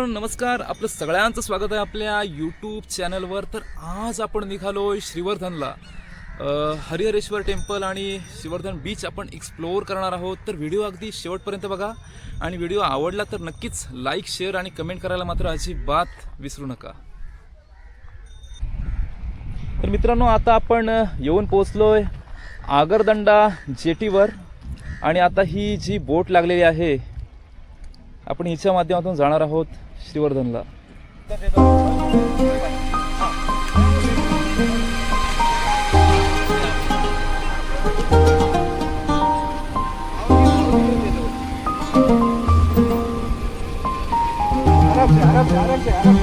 मित्रांनो नमस्कार. आपलं सगळ्यांचं स्वागत आहे आपल्या यूट्यूब चॅनलवर तर आज आपण निघालोय श्रीवर्धनला. हरिहरेश्वर टेम्पल आणि श्रीवर्धन बीच आपण एक्सप्लोअर करणार आहोत. तर व्हिडिओ अगदी शेवटपर्यंत बघा. आणि व्हिडिओ आवडला तर नक्कीच लाईक शेअर आणि कमेंट करायला मात्र अजिबात विसरू नका. तर मित्रांनो आता आपण येऊन पोचलोय आगरदंडा जेटीवर. आणि आता ही जी बोट लागलेली आहे आपण हिच्या माध्यमातून जाणार आहोत. श्रीवर्धनला. आराम से आराम से आराम से आराम से.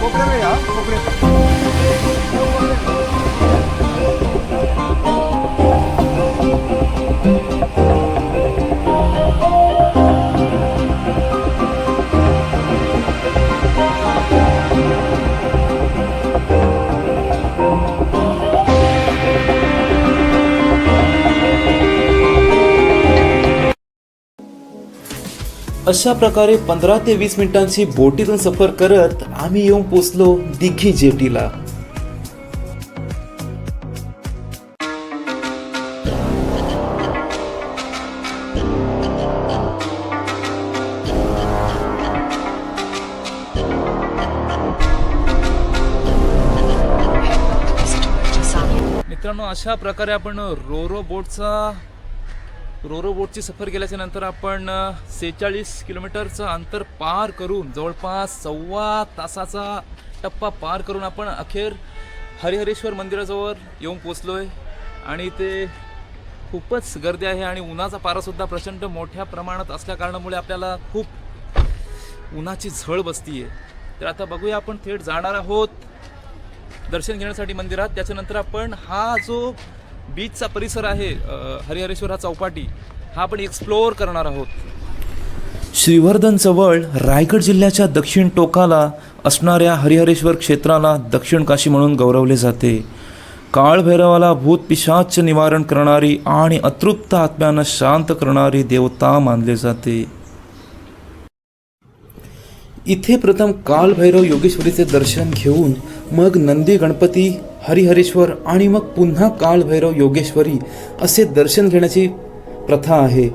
कोपरे में यार कोपरे अशा प्रकारे पंधरा ते वीस मिनिटांची बोटीतून सफर करत आम्ही येऊन पोचलो दिघी जेटीला. मित्रांनो अशा प्रकारे आपण रोरो बोटचा रोरो बोटची सफर केल्याच्यानंतर आपण सेहेचाळीस किलोमीटरचं अंतर पार करून जवळपास सव्वा तासाचा टप्पा पार करून आपण अखेर हरिहरेश्वर मंदिराजवळ येऊन पोचलोय आणि ते खूपच गर्दी आहे आणि उन्हाचा पारासुद्धा प्रचंड मोठ्या प्रमाणात असल्या कारणामुळे आपल्याला खूप उन्हाची झळ बसती आहे तर आता बघूया आपण थेट जाणार आहोत दर्शन घेण्यासाठी मंदिरात. त्याच्यानंतर आपण हा जो बीचचा परिसर आहे हरिहरेश्वर हा चौपाटी. हा आपण एक्सप्लोअर करणार आहोत. श्रीवर्धन जवळ रायगड जिल्ह्याच्या दक्षिण टोकाला असणाऱ्या हरिहरेश्वर क्षेत्राला दक्षिण काशी म्हणून गौरवले जाते. काळभैरवाला भूत पिशाच निवारण करणारी आणि अतृप्त आत्म्यानं शांत करणारी देवता मानले जाते. इथे प्रथम कालभैरव योगेश्वरीचे दर्शन घेऊन मग नंदी गणपती हरिहरेश्वर आणि मग पुन्हा कालभैरव योगेश्वरी असे दर्शन घेण्याची प्रथा आहे.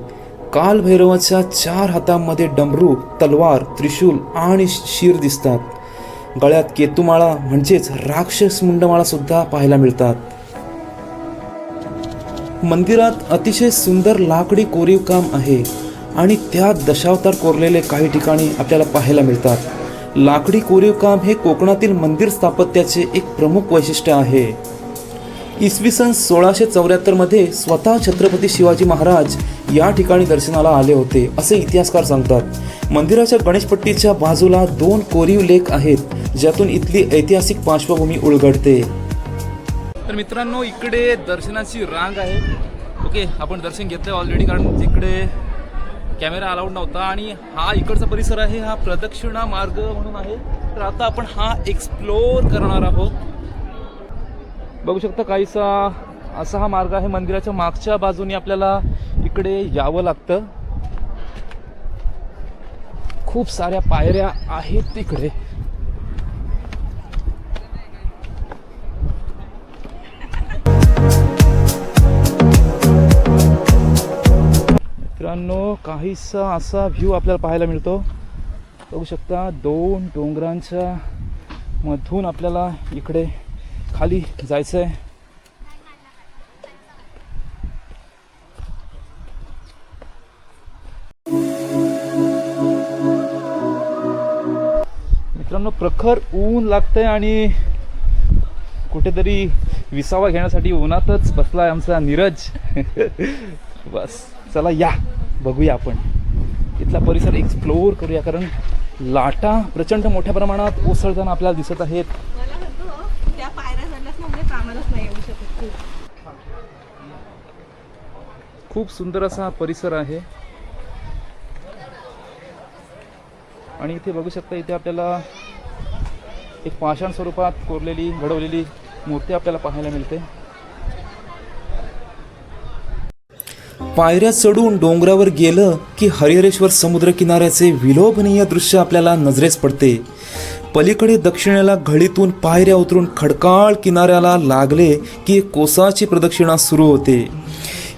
कालभैरवाच्या चार हातांमध्ये डमरू तलवार त्रिशूल आणि शिर दिसतात. गळ्यात केतुमाळा म्हणजेच राक्षस मुंडमाळा सुद्धा पाहायला मिळतात. मंदिरात अतिशय सुंदर लाकडी कोरीव काम आहे आणि त्यात दशावतार कोरलेले काही ठिकाणी आपल्याला पाहायला मिळतात. लाकडी कोरीव काम हे कोकणातील मंदिर स्थापत्याचे एक प्रमुख वैशिष्ट्य आहे. इसवी सन सोळाशे चौऱ्याहत्तरमध्ये स्वतः छत्रपती शिवाजी महाराज या ठिकाणी दर्शनाला आले होते असे इतिहासकार सांगतात. मंदिराच्या गणेशपट्टीच्या बाजूला दोन कोरीव लेख आहेत ज्यातून इथली ऐतिहासिक पार्श्वभूमी उलगडते. तर मित्रांनो इकडे दर्शनाची रांग आहे. ओके आपण दर्शन घेतलं ऑलरेडी कारण तिकडे कॅमेरा अलाउड नव्हता आणि हा इकडचा परिसर आहे हा प्रदक्षिणा मार्ग म्हणून आहे. तर आता आपण हा एक्सप्लोअर करणार आहोत. बघू शकता काहीसा असा हा मार्ग आहे मंदिराच्या मागच्या बाजूने आपल्याला इकडे यावं लागतं. खूप साऱ्या पायऱ्या आहेत तिकडे. मित्रांनो काहीसा असा व्ह्यू आपल्याला पाहायला मिळतो. बघू शकता दोन डोंगरांच्या मधून आपल्याला इकडे खाली जायचं आहे मित्रांनो प्रखर ऊन लागतंय आणि कुठेतरी विसावा घेण्यासाठी उन्हातच बसलाय आमचा नीरज. बस चला या. बघूया आपण. इथला परिसर एक्सप्लोअर करूया कारण लाटा प्रचंड मोठ्या प्रमाणात ओसळताना आपल्याला दिसत आहेत. खूप सुंदर असा परिसर आहे. आणि इथे बघू शकता इथे आपल्याला एक पाषाण स्वरूपात कोरलेली घडवलेली मूर्ती आपल्याला पाहायला मिळते. पायऱ्या चढून डोंगरावर गेलं की हरिहरेश्वर समुद्रकिनाऱ्याचे विलोभनीय दृश्य आपल्याला नजरेस पडते. पलीकडे दक्षिणेला घडीतून पायऱ्या उतरून खडकाळ किनाऱ्याला लागले की कोसाची प्रदक्षिणा सुरू होते.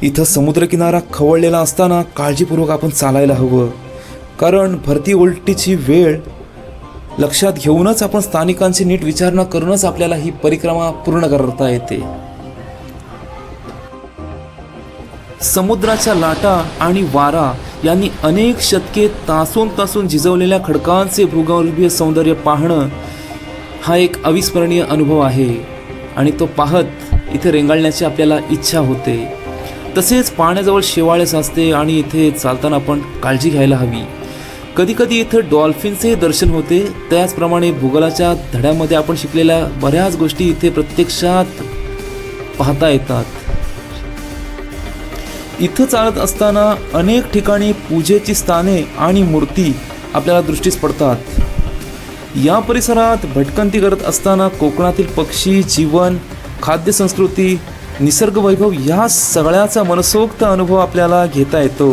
इथं समुद्रकिनारा खवळलेला असताना काळजीपूर्वक आपण चालायला हवं. कारण भरती उलटीची वेळ लक्षात घेऊनच आपण स्थानिकांची नीट विचारणा करूनच आपल्याला ही परिक्रमा पूर्ण करता येते. समुद्राच्या लाटा आणि वारा यांनी अनेक शतके तासून तासून झिजवलेल्या खडकांचे भूगर्भीय सौंदर्य पाहणं हा एक अविस्मरणीय अनुभव आहे. आणि तो पाहत इथे रेंगाळण्याची आपल्याला इच्छा होते. तसेच पाण्याजवळ शेवाळेस असते आणि इथे चालताना आपण काळजी घ्यायला हवी. कधीकधी इथं डॉल्फिनचे दर्शन होते. त्याचप्रमाणे भूगोलाच्या धड्यामध्ये आपण शिकलेल्या बऱ्याच गोष्टी इथे प्रत्यक्षात पाहता येतात. इथं चालत असताना अनेक ठिकाणी पूजेची स्थाने आणि मूर्ती आपल्याला दृष्टीस पडतात. या परिसरात भटकंती करत असताना कोकणातील पक्षी जीवन खाद्य संस्कृती निसर्ग वैभव या सगळ्याचा मनसोक्त अनुभव आपल्याला घेता येतो.